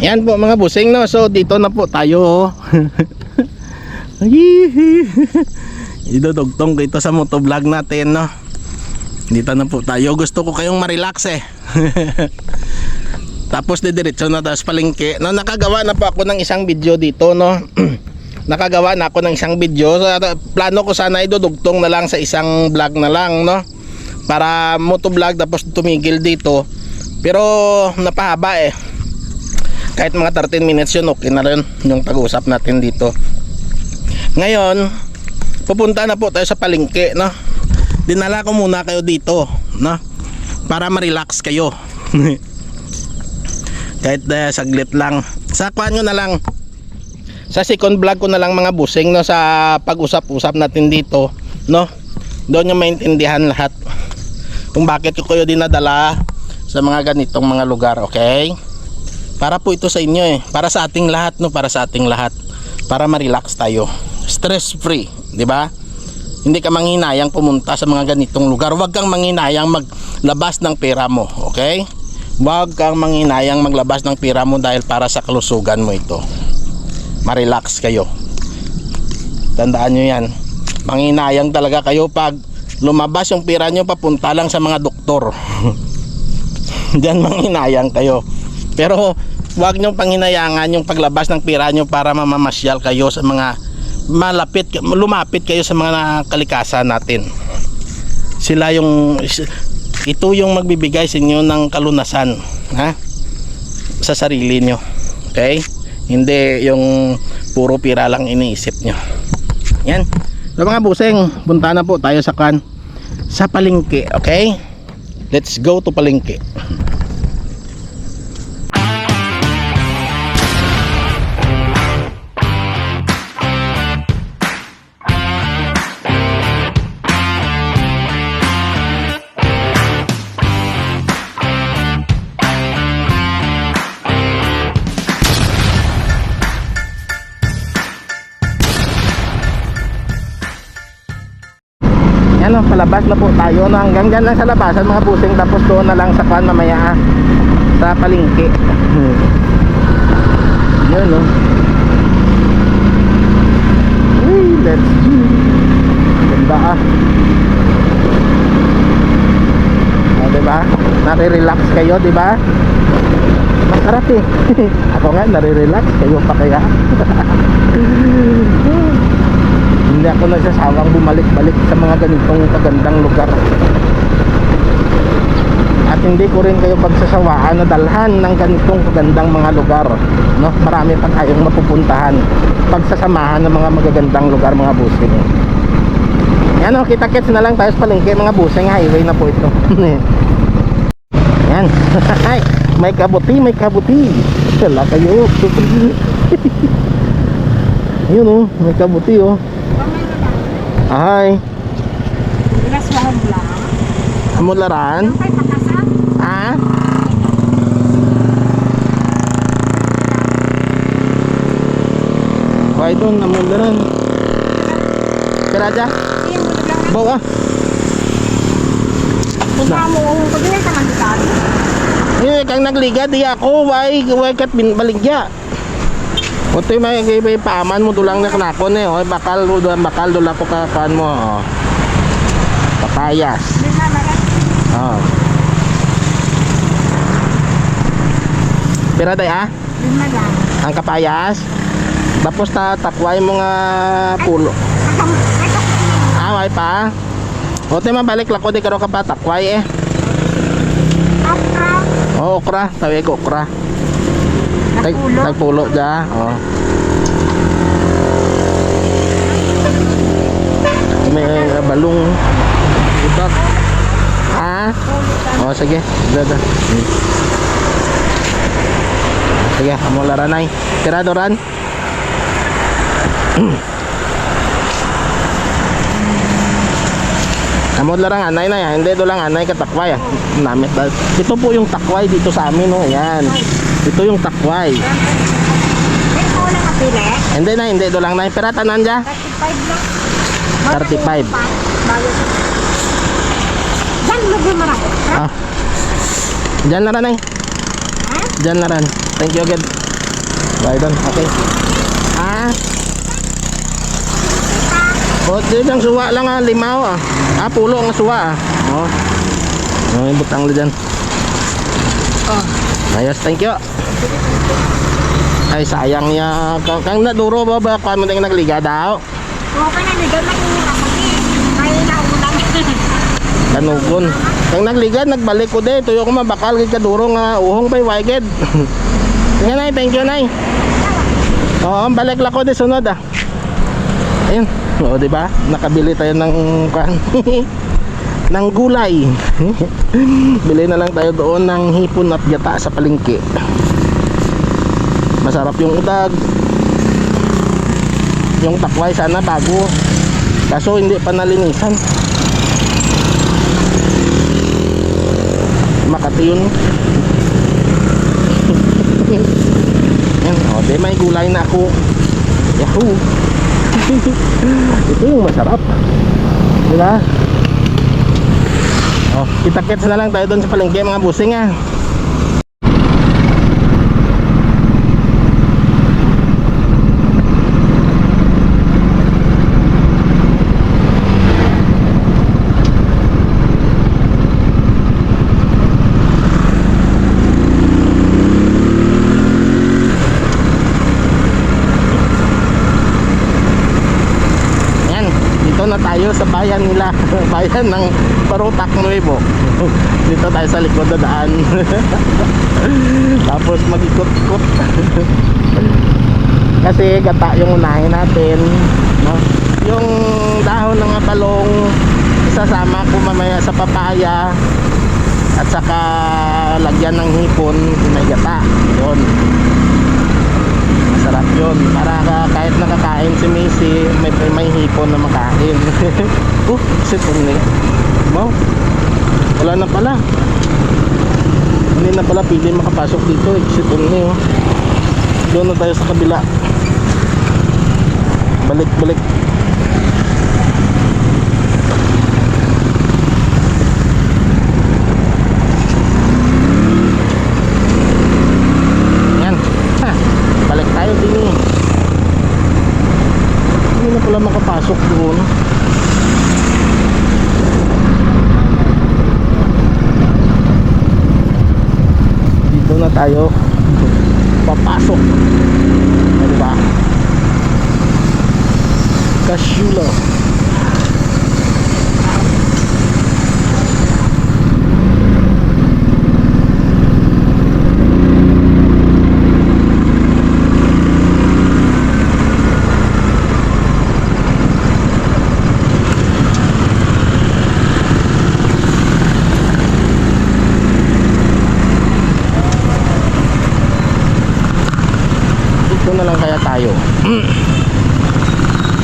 Yan po mga busing no. So dito na po tayo. oh. Idudugtong ko ito sa motovlog natin no. Dito na po tayo. Gusto ko kayong ma-relax eh. Tapos didiretso na tayo sa palengke. No, nakagawa na po ako ng isang video dito no. nakagawa na ako ng isang video. So, plano ko sana idudugtong na lang sa isang vlog na lang no. Para motovlog tapos tumigil dito. Pero napahaba eh kahit mga 13 minutes yun okay na rin yung pag-uusap natin dito. Ngayon pupunta na po tayo sa palengke no? Dinala ko muna kayo dito no? Para ma-relax kayo. Kahit uh, saglit lang. Sa kwan nyo na lang. Sa second vlog ko na lang mga busing no? Sa pag-usap-usap natin dito no? Doon nyo maintindihan lahat kung bakit ko kayo dinadala sa mga ganitong mga lugar okay para po ito sa inyo eh. Para sa ating lahat no? Para sa ating lahat. Para ma-relax tayo. Stress free di ba? Hindi ka manghinayang pumunta sa mga ganitong lugar. Huwag kang manghinayang maglabas ng pera mo okay? Huwag kang manghinayang maglabas ng pera mo dahil para sa kalusugan mo ito. Ma-relax kayo. Tandaan nyo yan. Manghinayang talaga kayo pag lumabas yung pera nyo papunta lang sa mga doktor. Diyan manghinayang kayo. Pero huwag niyong panghinayangan yung paglabas ng pira niyo para mamamasyal kayo sa mga malapit, lumapit kayo sa mga kalikasan natin. Sila yung ito yung magbibigay sa inyo ng kalunasan, ha? Sa sarili niyo. Okay? Hindi yung puro pira lang iniisip niyo. Yan. So mga buseng, punta na po tayo sa kan sa palengke, okay? Let's go to palengke. Palabas na po tayo no? hanggang dyan lang sa labasan mga busing tapos doon na lang sa kan mamaya sa palingki. Yun no Uy, let's go. Ganda ah. O diba? Nare-relax kayo diba? Masarap eh. Ako nga nare-relax. Kayo pa kaya hindi ako nagsasawang bumalik-balik sa mga ganitong kagandang lugar. At hindi ko rin kayo pagsasawaan na dalhan ng ganitong kagandang mga lugar no? marami pa tayong mapupuntahan. Pagsasamahan ng mga magagandang lugar mga busing. Yan o kita kits na lang tayo sa palengke mga busing. Highway na po ito. Yan. Ay, may kabuti may kabuti. Wala kayo yun o may kabuti o Ay, Bilas wahong lang. amularan? Ah? Why doon amularan? Mo lang. Bawa. Kung mo, kung hindi ka magkakali. Eh, kang nagliga di ako, why why kat bin baligya. Otoy may may paaman mo dulang na kanakon eh, oy bakal dulang bakal dula ko kakan mo. Oh. Papayas. Oh. Pira day ah? Lang. ang kapayas tapos ta takway mo nga pulo away pa o te mabalik lako di karo ka pa takway eh Okra. o okra tawag ko okra Tag, Nagpulo. tagpulo ja o may uh, balong. Ito ha o sige. Dada hmm. sige amo laranay tirado ran Amo lang anay na yan, hindi do lang anay ka takway. ah. Namit dal- Ito po yung takway dito sa amin oh, yan. Ito yung takway. Hindi na, hindi do lang na. Pero tanan dya? 35 35. lang. Bago. Dan mo di marako. Ah. Diyan na rin ay. Ha? Diyan na rin. Thank you again. Tayo doon. Okay. Ah. O, di lang suwa lang ah, limaw ah. Ah, pulo ang suwa ah. Oh. Oh, yung butang lo dyan. Oh. Ayos, thank you. Ay, sayang niya. Kang, kang naduro ba ba? Kung mo tayong nagliga daw? Okay na, ligaw na yung kasi. May naulang. Kanugon. Kang nagliga, nagbalik ko de. Tuyo ko mabakal kay kaduro nga uhong pa'y waiged. Nga nay, thank you nay. Oo, balik lang ko de sunod ah. Ayun. Oo, di ba? Nakabili tayo ng kan ng gulay. Bili na lang tayo doon ng hipon at gata sa palengke. Masarap yung udag. Yung takway sana bago. Kaso hindi pa nalinisan. Makati yun. Yan, o, di may gulay na ako. Yahoo! Ito yung masarap. Di ba? Oh, kita-kits na lang tayo doon sa palengke mga busing ah. Yan, dito na tayo sa bayan nila. bayan ng Parutak Nuevo. dito tayo sa likod na daan. Tapos mag-ikot-ikot. Kasi gata yung unahin natin. No? Yung dahon ng abalong isasama ko mamaya sa papaya at saka lagyan ng hipon may gata. Yun. Masarap yun. Para ka, kahit nakakain si Macy, may, may hipon na makain. uh, sipon ni. Wow. Wala na pala. Hindi na pala pili makapasok dito. Exit only. Oh. Doon na tayo sa kabila. Balik, balik. Yan. Ha, balik tayo din eh. Hindi na pala makapasok doon. Dito na tayo papasok. Ano ba? Kashula. Dito na lang kaya tayo.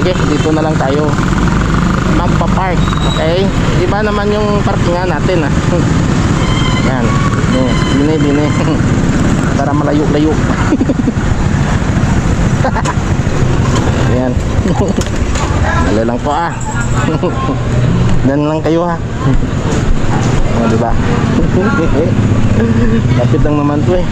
Sige, dito na lang tayo. Magpa-park, okay? Iba naman yung parkingan natin, ah. Yan. Dine, dine. Para malayo-layo. Yan. Dali lang po, ah. Dan lang kayo, ha. O, diba? Lapit lang naman to, eh.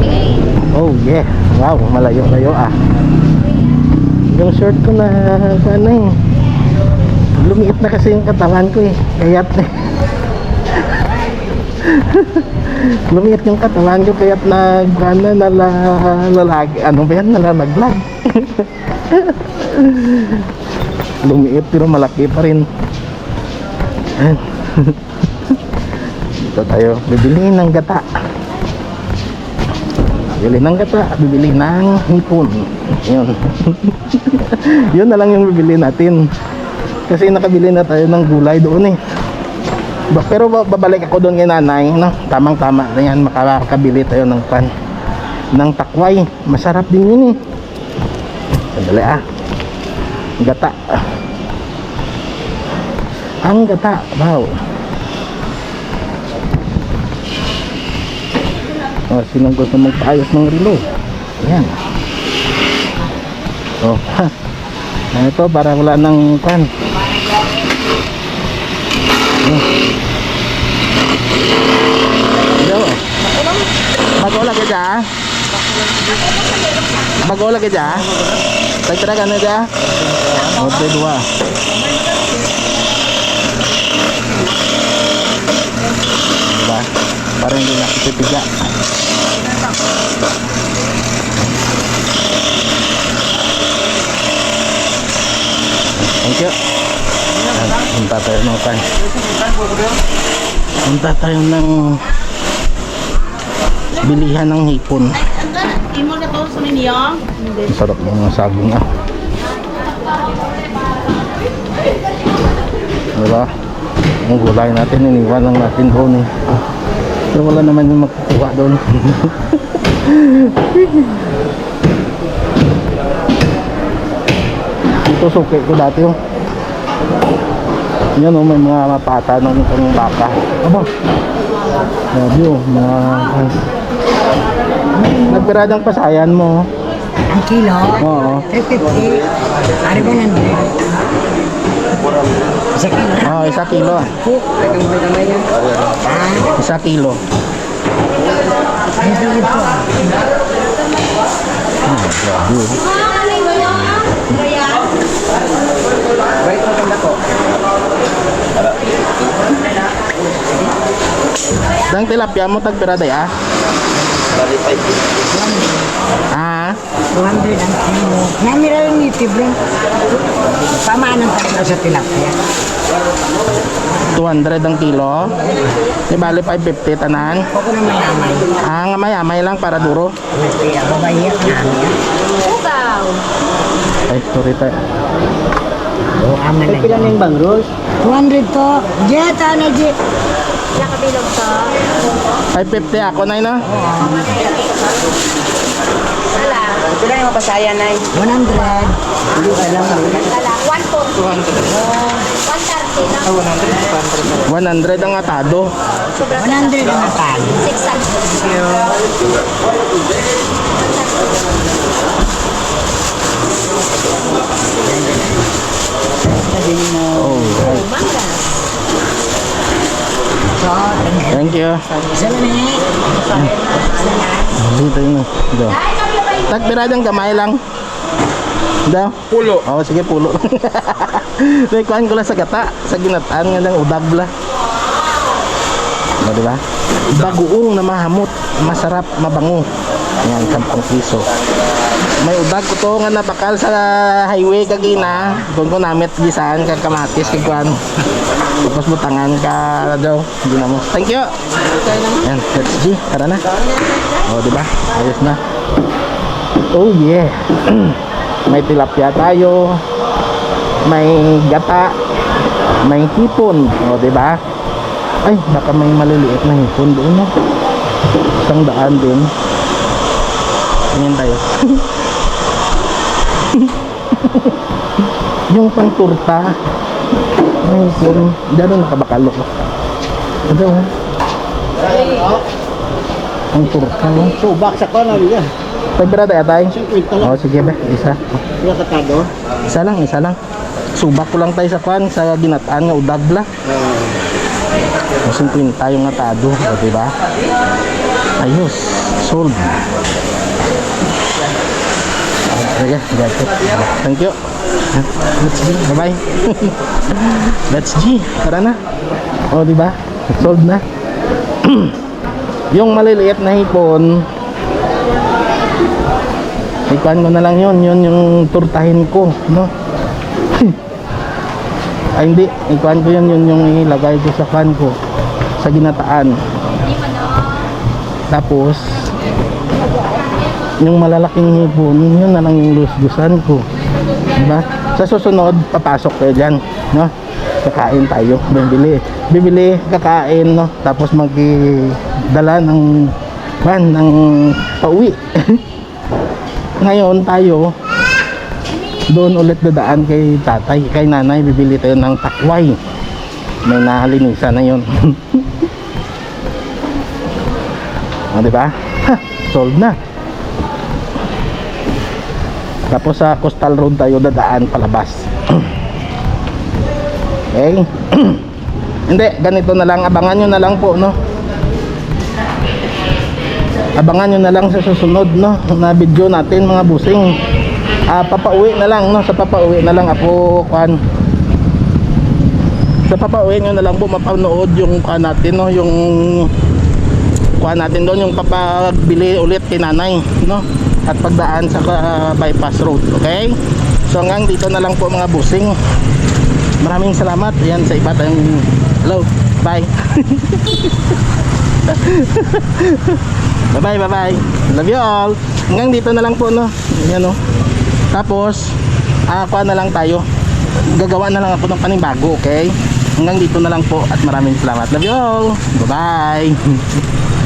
Oh yeah. Wow, malayo-layo ah. Yung short ko na ano eh. Lumiit na kasi yung katawan ko eh. Kaya't Lumiit yung katawan ko kaya't nag ano, nala, nalag, ano ba yan? Nalalaglag. Lumiit pero malaki pa rin. Dito tayo. Bibili ng gata. Bibili ng gata, bibili ng hipon. Yun. Yun na lang yung bibili natin. Kasi nakabili na tayo ng gulay doon eh. Ba- Pero ba- babalik ako doon kay nanay, no? Tamang tama na makakabili tayo ng pan ng takway. Masarap din yun eh. Sandali ah. Gata. Ang gata. Wow. oh, sinong gusto magpaayos ng relo ayan oh ha ito para wala ng pan Bagola ka dyan? Ah. Bagola ka dyan? Ah. Tagtara ka na dyan? Oh, Ote dua. Diba? Parang hindi nakikipigla. Diba? Thank you. Ayan, Punta tayo ng kan. Punta tayo ng bilihan ng hipon. Ang sarap ng saging ah. Diba? Ang gulay natin, iniwan lang natin doon eh. Pero wala naman yung magkukuha doon. Ito suki ko dati oh. Yan oh, may mga mapata ng ng baka. Aba. Grabe oh, mga... Nagpiradang pasayan mo. oh. Ang kilo? Oo. 350. Ari ba nandun? Sa kilo? Oh, isa kilo yan. Isa kilo. Dang tilapia mo tagpiraday ah. Ah, 200 ang kilo. Namira yung native lang. Pamaan ang sa tilapia. 200 ang kilo. Di bali 550 tanan. Ako na mayamay. Ah, nga may lang para duro. Nagkaya ako ba iyak namin? Ugaw! Ay, sorry tayo. Oo, aman na Pila na yung bang, Rose? 200 to. Jet, ano, Jet? Nakabilog to. 550 ako na na. Pila yung mapasaya na 100. Hindi alam. Wala, 140. 130 na. 100 ang atado. 100 ang natal. 600. Oh, thank you. Dito yun. Tagpiradang gamay lang. Daw? Pulo. Oo, sige, pulo. May kuhan ko lang sa gata. Sa ginataan nga lang, udag bla. O, diba? Bagoong na mahamot. Masarap, mabango. Yan, sampang piso. May udag ko to nga napakal sa highway kagina. Kung ko namit gisaan kag kamatis kag kuhan. Tapos butangan ka daw. Hindi na mo. Thank you. Yan, let's G. Tara na. O, diba? Ayos na. Oh, yeah. may tilapia tayo. May gata. May hipon. O, diba? Ay, baka may maliliit na hipon doon, no? Isang daan din. Tingin tayo. yung pang turta. May hipon. Diyan nakabakalo ko. Ito. Ang turta, no? Subak sa kanan yan. Pagpira tayo tayo. Oo, sige ba? Isa. Yung katado. Isa lang, isa lang. Subak ko lang tayo sa kwan, sa ginataan nga udag bla. Kasi pin tayo nga tado, o diba? Ayos, sold. Sige, it. Thank you. Let's G, bye-bye. Let's G, tara na. O, diba? Sold na. Yung maliliit na hipon, Ikuan ko na lang yun, yun yung turtahin ko, no? Ay hindi, ikuan ko yun, yun yung ilagay ko sa kan ko, sa ginataan. Tapos, yung malalaking hipon, yun na lang yung lusgusan ko. Diba? Sa susunod, papasok kayo dyan, no? Kakain tayo, bibili. Bibili, kakain, no? Tapos magdala ng, man, ng pauwi. ngayon tayo doon ulit dadaan kay tatay kay nanay bibili tayo ng takway. May nahalinisan na yun. O diba ha, sold na. Tapos sa coastal road tayo dadaan palabas. Okay? Hindi ganito na lang. Abangan nyo na lang po no abangan nyo na lang sa susunod no? Na video natin mga busing. Ah, papauwi na lang no? Sa papauwi na lang ako kuan sa papauwi nyo na lang po mapanood yung kuan natin no? Yung kuha natin doon yung papagbili ulit kay nanay no? At pagdaan sa ah, bypass road okay? So hanggang dito na lang po mga busing. Maraming salamat. Yan sa iba tayong hello. Bye bye bye bye bye love you all. Hanggang dito na lang po no? Yan no? Tapos ah kuha na lang tayo. Gagawa na lang ako ng panibago okay? Hanggang dito na lang po at maraming salamat. Love you all. Bye bye